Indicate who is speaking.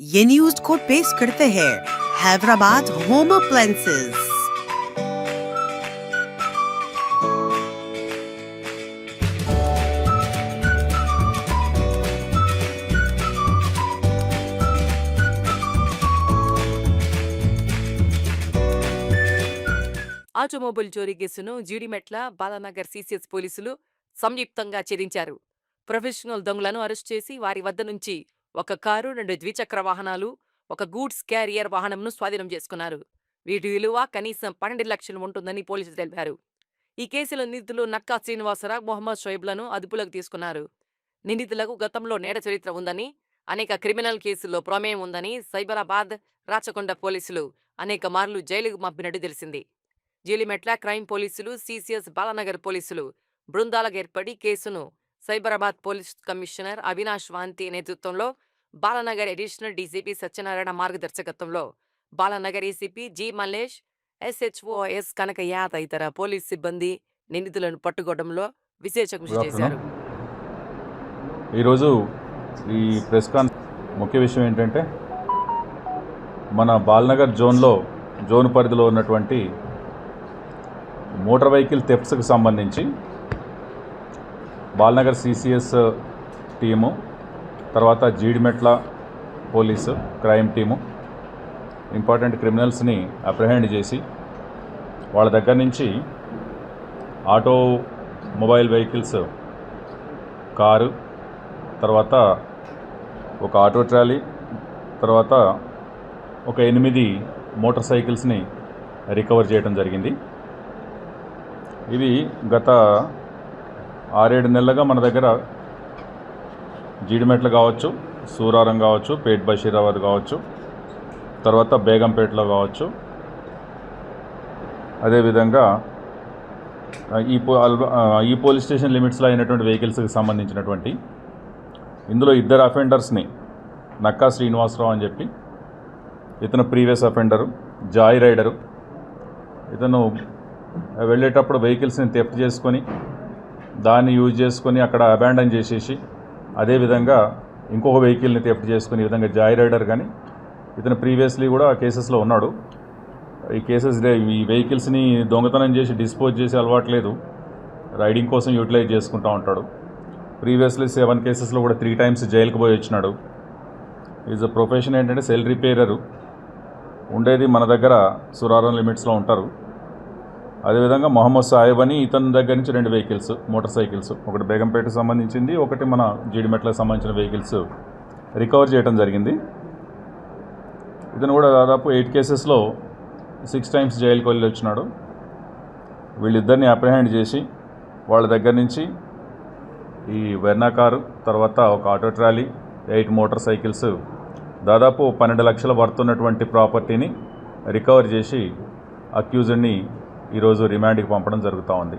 Speaker 1: ये न्यूज को पेश करते हैं हैदराबाद होम अप्लायंसेज
Speaker 2: ఆటోమొబైల్ చోరీ కేసును జీడిమెట్ల బాలానగర్ సీసీఎస్ పోలీసులు సంయుక్తంగా ఛేదించారు ప్రొఫెషనల్ దొంగలను అరెస్ట్ చేసి వారి వద్ద నుంచి ఒక కారు రెండు ద్విచక్ర వాహనాలు ఒక గూడ్స్ క్యారియర్ వాహనంను స్వాధీనం చేసుకున్నారు. వీటి విలువ కనీసం పన్నెండు లక్షలు ఉంటుందని పోలీసులు తెలిపారు. ఈ కేసులో నిందితులు నక్కా శ్రీనివాసరావు మొహమ్మద్ షోయిబ్లను అదుపులోకి తీసుకున్నారు. నిందితులకు గతంలో నేర చరిత్ర ఉందని అనేక క్రిమినల్ కేసుల్లో ప్రమేయం ఉందని సైబరాబాద్ రాచకొండ పోలీసులు అనేక మార్లు జైలుకు పంపినట్టు తెలిసింది. జీలిమెట్ల క్రైమ్ పోలీసులు సీసీఎస్ బాలానగర్ పోలీసులు బృందాలకు ఏర్పడి కేసును సైబరాబాద్ పోలీస్ కమిషనర్ అవినాష్ వాంతి నేతృత్వంలో Balanagar additional DCP Satyanarayana మార్గదర్శకత్వంలో Balanagar ACP G Mallesh SHO S Kanakaiah తదితర పోలీస్ సిబ్బంది నిందితులను పట్టుకోవడంలో విశేష కృషి చేశారు.
Speaker 3: ఈరోజు ఈ ప్రెస్ కాన్ ముఖ్య విషయం ఏంటంటే మన బాల్నగర్ జోన్లో జోన్ పరిధిలో ఉన్నటువంటి మోటార్ వెహికల్ థెఫ్ట్స్కి సంబంధించి బాల్నగర్ సిసిఎస్ టీము తర్వాత Jeedimetla police crime team. Important క్రిమినల్స్ని apprehend చేసి వాళ్ళ దగ్గర నుంచి ఆటో మొబైల్ వెహికల్స్ కారు తర్వాత ఒక ఆటో ట్రాలీ తర్వాత ఒక ఎనిమిది మోటార్ సైకిల్స్ని రికవర్ చేయడం జరిగింది. ఇవి గత ఆరేడు నెలలుగా మన దగ్గర జీడిమెట్లు కావచ్చు సూరారం కావచ్చు పేట్ బషీరాబాద్ కావచ్చు తర్వాత బేగంపేటలో కావచ్చు. అదేవిధంగా ఈ పో అల్బ- ఈ పోలీస్ స్టేషన్ లిమిట్స్లో అయినటువంటి వెహికల్స్కి సంబంధించినటువంటి ఇందులో ఇద్దరు అఫెండర్స్ని నక్కా శ్రీనివాసరావు అని చెప్పి ఇతను ప్రీవియస్ అఫెండరు జాయ్ రైడరు. ఇతను వెళ్ళేటప్పుడు వెహికల్స్ని తెఫ్ట్ చేసుకొని దాన్ని యూజ్ చేసుకొని అక్కడ అబాండన్ చేసేసి అదేవిధంగా ఇంకొక వెహికల్ని థెఫ్ట్ చేసుకుని ఈ విధంగా జాయ్ రైడర్ కానీ ఇతను ప్రీవియస్లీ కూడా కేసెస్లో ఉన్నాడు. ఈ కేసెస్ ఈ వెహికల్స్ని దొంగతనం చేసి డిస్పోజ్ చేసి అలవాట్లేదు రైడింగ్ కోసం యూటిలైజ్ చేసుకుంటూ ఉంటాడు. ప్రీవియస్లీ సెవెన్ కేసెస్లో కూడా త్రీ టైమ్స్ జైలుకి పోయి వచ్చినాడు. ఈజ్ అ ప్రొఫెషన్ ఏంటంటే సెల్ రిపేరరు. ఉండేది మన దగ్గర సురారం లిమిట్స్లో ఉంటారు. అదేవిధంగా మొహమ్మద్ సాహెబ్ అని ఇతని దగ్గర నుంచి రెండు వెహికల్స్ మోటార్ సైకిల్స్. ఒకటి బేగంపేటకు సంబంధించింది ఒకటి మన జీడిమెట్లకు సంబంధించిన వెహికల్స్ రికవర్ చేయడం జరిగింది. ఇతను కూడా దాదాపు ఎయిట్ కేసెస్లో సిక్స్ టైమ్స్ జైలుకి వెళ్ళి వచ్చినాడు. వీళ్ళిద్దరిని అప్రహెండ్ చేసి వాళ్ళ దగ్గర నుంచి ఈ వెర్నా కారు తర్వాత ఒక auto trolley eight motorcycles దాదాపు పన్నెండు లక్షల వర్తున్నటువంటి ప్రాపర్టీని రికవర్ చేసి అక్యూజ్డ్ని ఈరోజు రిమాండ్కి పంపడం జరుగుతూ ఉంది.